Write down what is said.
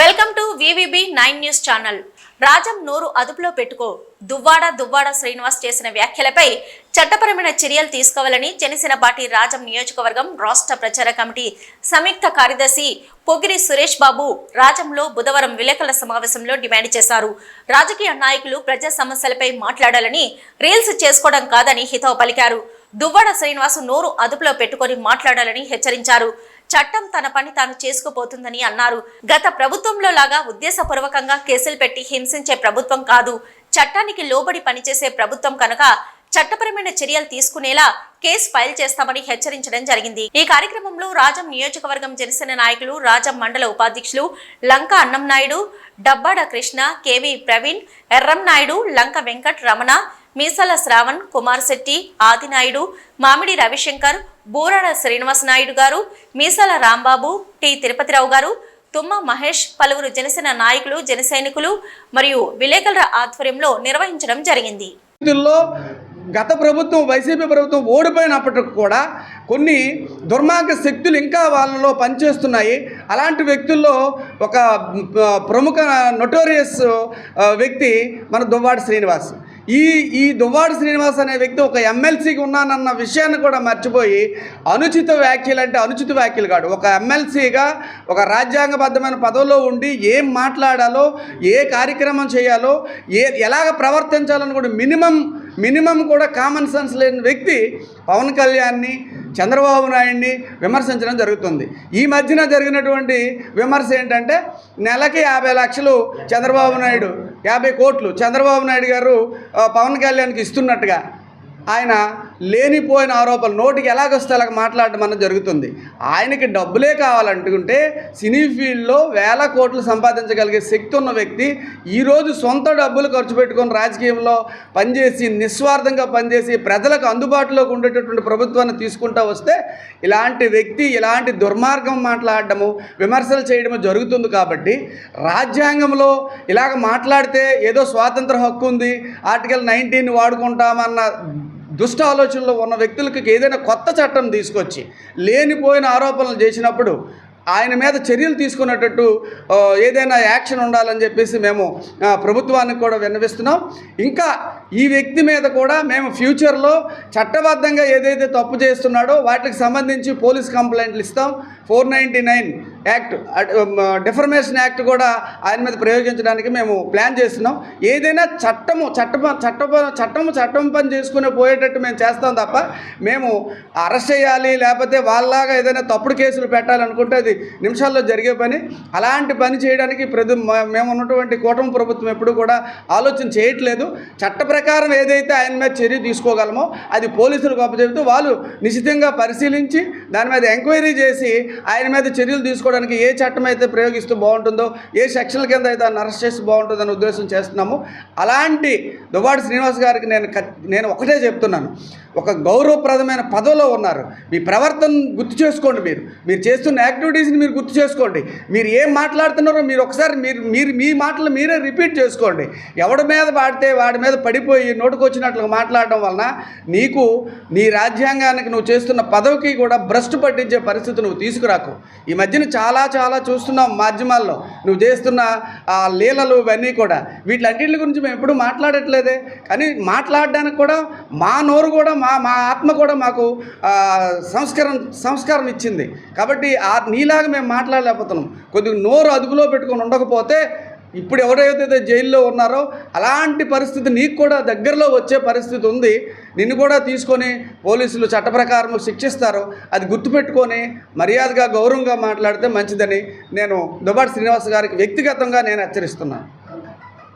Welcome to VVB nine news channel. Rajam నోరు అదుపులో పెట్టుకో. దువ్వాడ దువ్వాడ శ్రీనివాస్ చేసిన వ్యాఖ్యలపై చట్టపరమైన చర్యలు తీసుకోవాలని జనసేన పార్టీ రాజం నియోజకవర్గం రాష్ట్ర ప్రచార కమిటీ సంయుక్త కార్యదర్శి పొగిరి సురేష్ బాబు రాజంలో బుధవారం విలేకరుల సమావేశంలో డిమాండ్ చేశారు. రాజకీయ నాయకులు ప్రజా సమస్యలపై మాట్లాడాలని రీల్స్ చేసుకోవడం కాదని హితవు పలికారు. దువ్వాడ శ్రీనివాస్ నోరు అదుపులో పెట్టుకొని మాట్లాడాలని హెచ్చరించారు. చట్టం తన పని తాను చేసుకుపోతుందని అన్నారు. గత ప్రభుత్వంలో లాగా ఉద్దేశపూర్వకంగా కేసులు పెట్టి హింసించే ప్రభుత్వం కాదు. చట్టానికి లోబడి పనిచేసే ప్రభుత్వం కనుక చట్టపరమైన చర్యలు తీసుకునేలా కేసు ఫైల్ చేస్తామని హెచ్చరించడం జరిగింది. ఈ కార్యక్రమంలో రాజం నియోజకవర్గం జనసేన నాయకులు రాజం మండల ఉపాధ్యక్షులు లంక అన్నం నాయుడు డబ్బాడ కృష్ణ కేవి ప్రవీణ్ ఎర్రం నాయుడు లంక వెంకట్ రమణ మీసాల శ్రావణ్ కుమార్ శెట్టి ఆదినాయుడు మామిడి రవిశంకర్ బూరాడ శ్రీనివాస నాయుడు గారు మీసాల రాంబాబు టి తిరుపతిరావు గారు తుమ్మ మహేష్ పలువురు జనసేన నాయకులు జనసైనికులు మరియు విలేకరుల ఆధ్వర్యంలో నిర్వహించడం జరిగింది. గత ప్రభుత్వం వైసీపీ ప్రభుత్వం ఓడిపోయినప్పటికి కూడా కొన్ని దుర్మార్గ శక్తులు ఇంకా వాళ్ళలో పనిచేస్తున్నాయి. అలాంటి వ్యక్తుల్లో ఒక ప్రముఖ నొటోరియస్ వ్యక్తి మన దువ్వాడి శ్రీనివాస్. ఈ ఈ దువ్వాడు శ్రీనివాస్ అనే వ్యక్తి ఒక ఎమ్మెల్సీకి ఉన్నానన్న విషయాన్ని కూడా మర్చిపోయి అనుచిత వ్యాఖ్యలు అంటే అనుచిత వ్యాఖ్యలు కాడు. ఒక ఎమ్మెల్సీగా ఒక రాజ్యాంగబద్ధమైన పదవిలో ఉండి ఏం మాట్లాడాలో ఏ కార్యక్రమం చేయాలో ఏ ఎలాగ ప్రవర్తించాలని కూడా మినిమం మినిమం కూడా కామన్ సెన్స్ లేని వ్యక్తి పవన్ కళ్యాణ్ని చంద్రబాబు నాయుడిని విమర్శించడం జరుగుతుంది. ఈ మధ్యన జరిగినటువంటి విమర్శ ఏంటంటే నెలకి యాభై లక్షలు చంద్రబాబు నాయుడు యాభై కోట్లు చంద్రబాబు నాయుడు గారు పవన్ కళ్యాణ్కి ఇస్తున్నట్టుగా. ఆయన లేనిపోయిన ఆరోపణలు నోటికి ఎలాగొస్తే అలాగ మాట్లాడడం అన్నది జరుగుతుంది. ఆయనకి డబ్బులే కావాలంటుకుంటే సినీ ఫీల్డ్లో వేల కోట్లు సంపాదించగలిగే శక్తి ఉన్న వ్యక్తి ఈరోజు సొంత డబ్బులు ఖర్చు పెట్టుకొని రాజకీయంలో పనిచేసి నిస్వార్థంగా పనిచేసి ప్రజలకు అందుబాటులోకి ఉండేటటువంటి ప్రభుత్వాన్ని తీసుకుంటూ వస్తే ఇలాంటి వ్యక్తి ఇలాంటి దుర్మార్గం మాట్లాడడము విమర్శలు చేయడము జరుగుతుంది కాబట్టి రాజ్యాంగంలో ఇలాగ మాట్లాడితే ఏదో స్వాతంత్ర హక్కు ఉంది ఆర్టికల్ నైన్టీన్ వాడుకుంటామన్న దుష్ట ఆలోచనలో ఉన్న వ్యక్తులకి ఏదైనా కొత్త చట్టం తీసుకొచ్చి లేనిపోయిన ఆరోపణలు చేసినప్పుడు ఆయన మీద చర్యలు తీసుకునేటట్టు ఏదైనా యాక్షన్ ఉండాలని చెప్పేసి మేము ప్రభుత్వానికి కూడా విన్నవిస్తున్నాం. ఇంకా ఈ వ్యక్తి మీద కూడా మేము ఫ్యూచర్లో చట్టబద్ధంగా ఏదైతే తప్పు చేస్తున్నాడో వాటికి సంబంధించి పోలీస్ కంప్లైంట్లు ఇస్తాం. Four ninety nine act defamation act కూడా ఆయన మీద ప్రయోగించడానికి మేము ప్లాన్ చేస్తున్నాం. ఏదైనా చట్టము చట్ట చట్ట చట్టము చట్టం పని చేసుకునే పోయేటట్టు మేము చేస్తాం తప్ప మేము అరెస్ట్ చేయాలి లేకపోతే వాళ్ళలాగా ఏదైనా తప్పుడు కేసులు పెట్టాలనుకుంటే అది నిమిషాల్లో జరిగే పని. అలాంటి పని చేయడానికి ప్రతి మేము ఉన్నటువంటి కూటమి ప్రభుత్వం ఎప్పుడు కూడా ఆలోచన చేయట్లేదు. చట్ట ప్రకారం ఏదైతే ఆయన మీద చర్య తీసుకోగలమో అది పోలీసులు గొప్ప చెబుతూ వాళ్ళు నిశ్చితంగా పరిశీలించి దాని మీద ఎంక్వైరీ చేసి ఆయన మీద చర్యలు తీసుకోవడానికి ఏ చట్టం అయితే ప్రయోగిస్తూ బాగుంటుందో ఏ సెక్షన్ల కింద అయితే అరెస్ట్ చేసి బాగుంటుందనే ఉద్దేశం చేస్తున్నాము అలాంటి దువ్వాడి శ్రీనివాస్ గారికి నేను నేను ఒకటే చెప్తున్నాను. ఒక గౌరవప్రదమైన పదవిలో ఉన్నారు. మీ ప్రవర్తన గుర్తు చేసుకోండి మీరు. మీరు చేస్తున్న యాక్టివిటీస్ని మీరు గుర్తు చేసుకోండి. మీరు ఏం మాట్లాడుతున్నారో మీరు ఒకసారి మీరు మీరు మీ మాటలు మీరే రిపీట్ చేసుకోండి. ఎవడి మీద పాడితే వాడి మీద పడిపోయి నోటుకొచ్చినట్లు మాట్లాడడం వలన నీకు నీ రాజ్యాంగానికి నువ్వు చేస్తున్న పదవికి కూడా భ్రష్టు పట్టించే పరిస్థితి నువ్వు తీసుకురాకు. ఈ మధ్యన చాలా చాలా చూస్తున్నాం మాధ్యమాల్లో. నువ్వు చేస్తున్న ఆ లీలలు ఇవన్నీ కూడా. వీటిలన్నింటి గురించి మేము ఎప్పుడు మాట్లాడట్లేదే. కానీ మాట్లాడడానికి కూడా మా నోరు కూడా మా మా ఆత్మ కూడా మాకు సంస్కారం సంస్కారం ఇచ్చింది. కాబట్టి ఆ నీలాగా మేము మాట్లాడలేకపోతున్నాం. కొద్దిగా నోరు అదుపులో పెట్టుకొని ఉండకపోతే ఇప్పుడు ఎవరైతే జైల్లో ఉన్నారో అలాంటి పరిస్థితి నీకు కూడా దగ్గరలో వచ్చే పరిస్థితి ఉంది. నిన్ను కూడా తీసుకొని పోలీసులు చట్ట ప్రకారం శిక్షిస్తారు. అది గుర్తుపెట్టుకొని మర్యాదగా గౌరవంగా మాట్లాడితే మంచిదని నేను దుబాటి శ్రీనివాస్ గారికి వ్యక్తిగతంగా నేను హెచ్చరిస్తున్నాను.